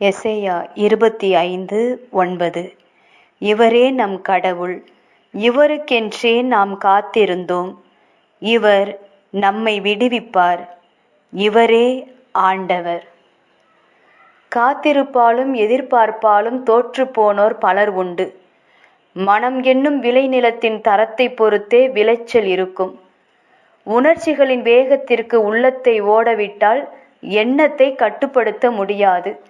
எசையா இருபத்தி ஐந்து ஒன்பது. இவரே நம் கடவுள் இவருக்கென்றே நாம் காத்திருந்தோம். இவர் நம்மை விடுவிப்பார் இவரே ஆண்டவர். காத்திருப்பாலும் எதிர்பார்ப்பாலும் தோற்று போனோர் பலர் உண்டு. மனம் என்னும் விளைநிலத்தின் தரத்தை பொறுத்தே விளைச்சல் இருக்கும். உணர்ச்சிகளின் வேகத்திற்கு உள்ளத்தை ஓடவிட்டால் எண்ணத்தை கட்டுப்படுத்த முடியாது.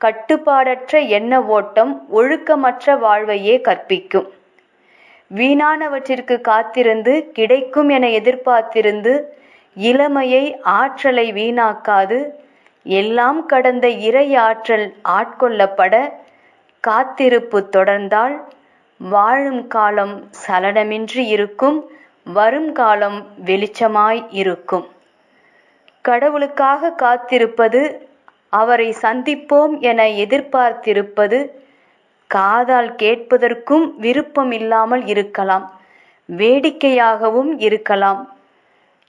கட்டுப்பாடற்ற எண்ண ஓட்டம் ஒழுக்கமற்ற வாழ்வையே கற்பிக்கும். வீணானவற்றிற்கு காத்திருந்து கிடைக்கும் என எதிர்பார்த்திருந்து இளமையை ஆற்றலை வீணாக்காது எல்லாம் கடந்த இறை ஆற்றல் ஆட்கொள்ளப்பட காத்திருப்பு தொடர்ந்தால் வாழும் காலம் சலனமின்றி இருக்கும் வரும் காலம் வெளிச்சமாய் இருக்கும். கடவுளுக்காக காத்திருப்பது அவரை சந்திப்போம் என எதிர்பார்த்திருப்பது காதால் கேட்பதற்கும் விருப்பம் இல்லாமல் இருக்கலாம் வேடிக்கையாகவும் இருக்கலாம்.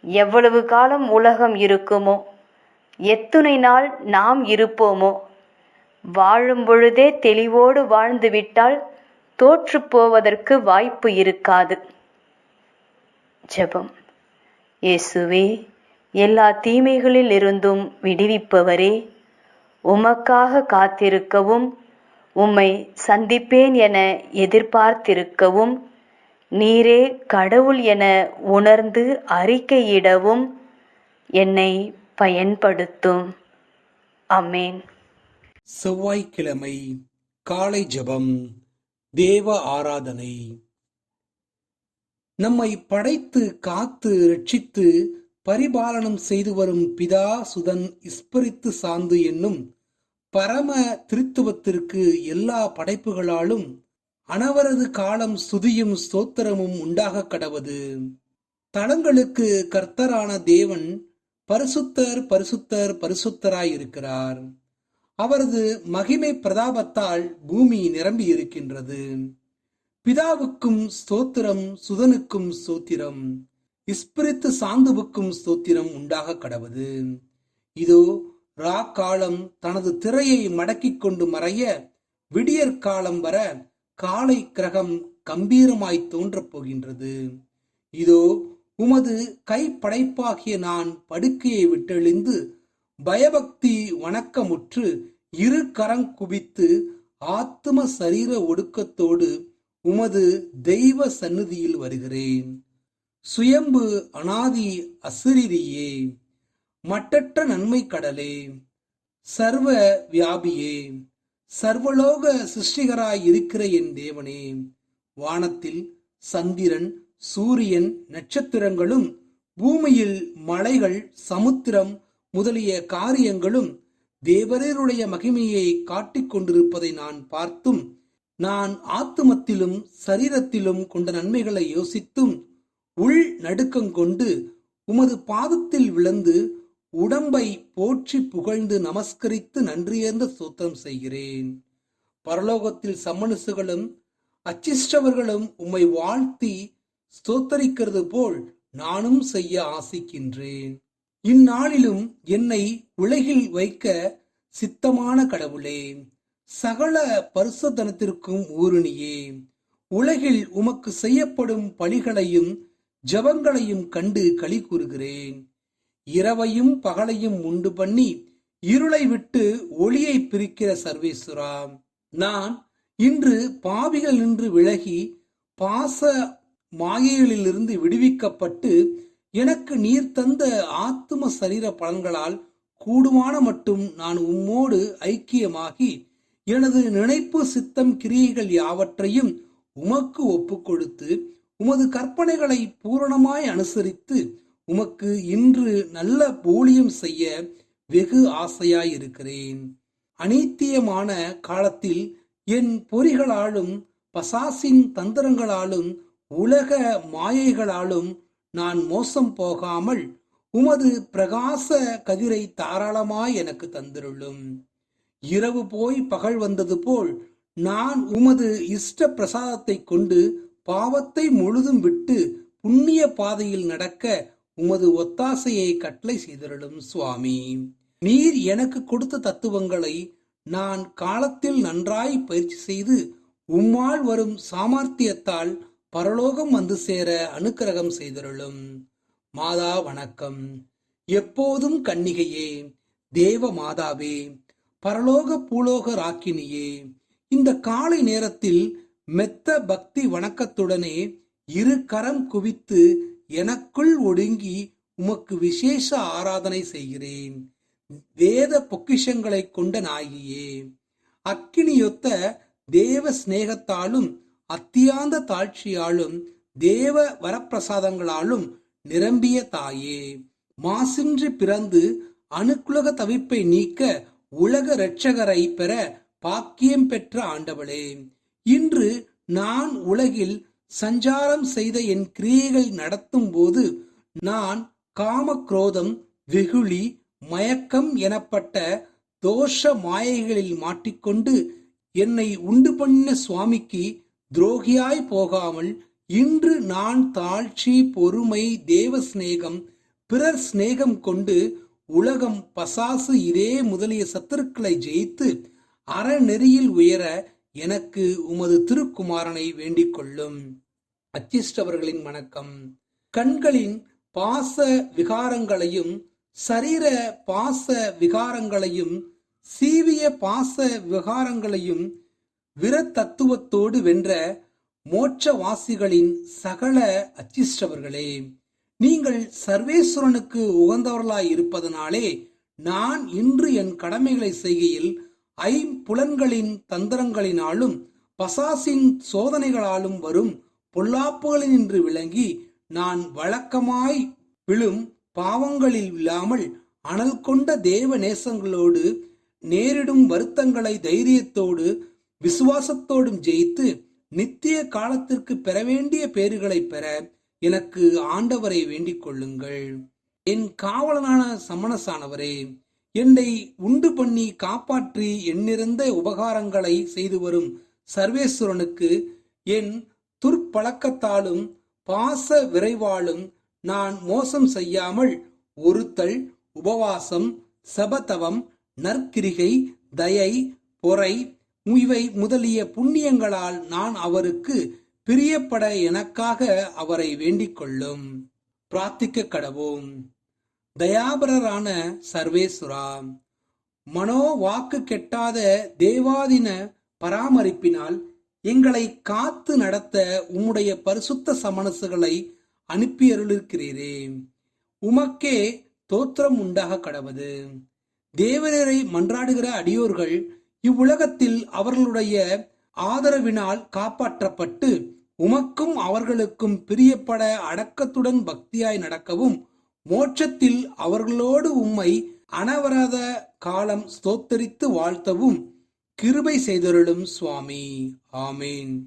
எவ்வளவு காலம் உலகம் இருக்குமோ? எத்துணை நாள் நாம் இருப்போமோ? வாழும் பொழுதே தெளிவோடு வாழ்ந்துவிட்டால் தோற்று போவதற்கு வாய்ப்பு இருக்காது. ஜெபம். இயேசுவே எல்லா தீமைகளில் இருந்தும் விடுவிப்பவரே. உமக்காக காத்திருக்கவும் உம்மை சந்திப்பேன் என எதிர்பார்த்திருக்கவும் நீரே கடவுள் என உணர்ந்து அறிக்கையிடவும் என்னை பயன்படுத்தும். அமேன். செவ்வாய்க்கிழமை காலை ஜெபம் தேவ ஆராதனை. நம்மை படைத்து காத்து ரட்சித்து பரிபாலனம் செய்து வரும் பிதா சுதன் இஸ்பரித்து சாந்து என்னும் பரம திருத்துவத்திற்கு எல்லா படைப்புகளாலும் அனவரது காலம் சுதியும் ஸ்தோத்திரமும் உண்டாக கடவது. தளங்களுக்கு கர்த்தரான தேவன் பரிசுத்தர் பரிசுத்தர் பரிசுத்தராயிருக்கிறார். அவரது மகிமை பிரதாபத்தால் பூமி நிரம்பி இருக்கின்றது பிதாவுக்கும் ஸ்தோத்திரம் சுதனுக்கும் ஸ்தோத்திரம். இஸ்பிரித்து சாந்துவுக்கும் ஸ்தோத்திரம் உண்டாக கடவுது. இதோ ரா காலம் தனது திரையை மடக்கிக் கொண்டு மறைய விடியற் காலம் வர காலை கிரகம் கம்பீரமாய் தோன்றப் போகின்றது. இதோ உமது கைப்படைப்பாகிய நான் படுக்கையை விட்டெழுந்து பயபக்தி வணக்கமுற்று இரு கரம் குவித்து ஆத்ம சரீர ஒடுக்கத்தோடு உமது தெய்வ சந்நிதியில் வருகிறேன். சுயம்பு அனாதி அசிரியே மட்டற்ற நன்மை கடலே சர்வ வியாபியே சர்வலோக சிருஷ்டிகராய் இருக்கிற என் தேவனே வானத்தில் சந்திரன் சூரியன் நட்சத்திரங்களும் பூமியில் மலைகள் சமுத்திரம் முதலிய காரியங்களும் தேவரருடைய மகிமையை காட்டிக் கொண்டிருப்பதை நான் பார்த்தும் நான் ஆத்துமத்திலும் சரீரத்திலும் கொண்ட நன்மைகளை யோசித்தும் உள் நடுக்கங்கொண்டு உமது பாதத்தில் விழுந்து உடம்பை போற்றி புகழ்ந்து நமஸ்கரித்து நன்றியர்ந்த சூத்திரம் செய்கிறேன். பரலோகத்தில் சம்மனுசுகளும் அச்சிஷ்டவர்களும் உம்மை வாழ்த்தி ஸ்தோத்தரிக்கிறது போல் நானும் செய்ய ஆசிக்கின்றேன். இந்நாளிலும் என்னை உலகில் வைக்க சித்தமான கடவுளே சகல பரிசுத்தனத்திற்கும் ஊருணியே. உலகில் உமக்கு செய்யப்படும் பணிகளையும் ஜபங்களையும் கண்டு களி கூறுகிறேன். இரவையும் பகலையும் உண்டு பண்ணி இருளை விட்டு ஒளியை பிரிக்கிற சர்வேஸ்வராம். நான் இன்று பாவிகள் நின்று விலகி பாச மாயைகளிலிருந்து விடுவிக்கப்பட்டு எனக்கு நீர் தந்த ஆத்தும சரீர பலன்களால் கூடுமான மட்டும் நான் உம்மோடு ஐக்கியமாகி எனது நினைப்பு சித்தம் கிரியைகள் யாவற்றையும் உமக்கு ஒப்பு கொடுத்து உமது கற்பனைகளை பூரணமாய் அனுசரித்து உமக்கு இன்று நல்ல போலியம் செய்ய வெகு ஆசையாயிருக்கிறேன். அநீத்தியமான காலத்தில் என் பொறிகளாலும் பசாசின் தந்திரங்களாலும் உலக மாயைகளாலும் நான் மோசம் போகாமல் உமது பிரகாச கதிரை தாராளமாய் எனக்கு தந்திருளும். இரவு போய் பகல் வந்தது போல் நான் உமது இஷ்ட பிரசாதத்தை கொண்டு பாவத்தை முழுதும் விட்டு புண்ணிய பாதையில் நடக்க உமது ஒத்தாசையை கட்டளை செய்திருளும் சுவாமி. நீர் எனக்கு கொடுத்த தத்துவங்களை நான் காலத்தில் நன்றாய் பயிற்சி செய்து உம்மால் வரும் சாமர்த்தியத்தால் பரலோகம் வந்து சேர அனுக்கிரகம் செய்திருளும். மாதா வணக்கம். எப்போதும் கன்னிகையே தேவ மாதாவே பரலோக பூலோக ராக்கினியே இந்த காலை நேரத்தில் மெத்த பக்தி வணக்கத்துடனே இரு கரம் குவித்து எனக்குள் ஒடுங்கி உமக்கு விசேஷ ஆராதனை செய்கிறேன். வேத பொக்கிஷங்களை கொண்ட நாயியே அக்கினியொத்த தேவ சிநேகத்தாலும் அத்தியாந்த தாழ்ச்சியாலும் தேவ வரப்பிரசாதங்களாலும் நிரம்பிய தாயே மாசின்றி பிறந்து அணுக்குலக தவிப்பை நீக்க உலக இரட்சகரை பெற பாக்கியம் பெற்ற ஆண்டவளே இன்று நான் உலகில் சஞ்சாரம் செய்த என் கிரியைகள் நடத்தும் போது நான் காமக்ரோதம் வெகுளி மயக்கம் எனப்பட்ட தோஷ மாயைகளில் மாட்டிக்கொண்டு என்னை உண்டு பண்ண சுவாமிக்கு துரோகியாய் போகாமல் இன்று நான் தாழ்ச்சி பொறுமை தேவ சிநேகம் பிறர் சிநேகம் கொண்டு உலகம் பசாசு இதே முதலிய சத்துருக்களை ஜெயித்து அறநெறியில் உயர எனக்கு உமது திருக்குமாரனை வேண்டிக் கொள்ளும் அச்சிஷ்டவர்களின் வணக்கம். கண்களின் பாச விகாரங்களையும் சரீர பாச விகாரங்களையும் சீவிய பாச விகாரங்களையும் விரத்தத்துவத்தோடு வென்ற மோட்சவாசிகளின் சகல அச்சிஷ்டவர்களே நீங்கள் சர்வேஸ்வரனுக்கு உகந்தவர்களாய் இருப்பதனாலே நான் இன்று என் கடமைகளை செய்கையில் ஐம்புலன்களின் தந்திரங்களினாலும் பசாசின் சோதனைகளாலும் வரும் பொல்லாப்புகளினின்று விளங்கி நான் வழக்கமாய் விழும் பாவங்களில் இல்லாமல் அனல் கொண்ட தேவ நேசங்களோடு நேரிடும் வருத்தங்களை தைரியத்தோடு விசுவாசத்தோடும் ஜெயித்து நித்திய காலத்திற்கு பெற வேண்டிய பேறுகளை பெற எனக்கு ஆண்டவரை வேண்டிக் கொள்ளுங்கள். என் காவலனான சமணசானவரே என்னை உண்டு பண்ணி காப்பாற்றி எண்ணிறந்த உபகாரங்களை செய்து வரும் சர்வேஸ்வரனுக்கு என் துர்ப்பழக்கத்தாலும் பாச விரைவாலும் நான் மோசம் செய்யாமல் ஒருத்தல் உபவாசம் சபதவம் நற்கிரிகை தயை பொறை இவை முதலிய புண்ணியங்களால் நான் அவருக்கு பிரியப்பட எனக்காக அவரை வேண்டிக் கொள்ளும் பிரார்த்திக்க கடவோம் தயாபரரான சர்வேஸ்வரா மனோ வாக்கு கெட்டாத தேவாதின பராமரிப்பினால் எங்களை காத்து நடத்த உம்முடைய பரிசுத்த சமணசுகளை அனுப்பியருளிருக்கிறீரே. உமக்கே தோத்திரம் உண்டாக கடவது. தேவரரை மன்றாடுகிற அடியோர்கள் இவ்வுலகத்தில் அவர்களுடைய ஆதரவினால் காப்பாற்றப்பட்டு உமக்கும் அவர்களுக்கும் பிரியப்பட அடக்கத்துடன் பக்தியாய் நடக்கவும் மோட்சத்தில் அவர்களோடு உம்மை அனவரத காலம் ஸ்தோத்தரித்து வாழ்த்தவும் கிருபை செய்தருளும் சுவாமி. ஆமேன்.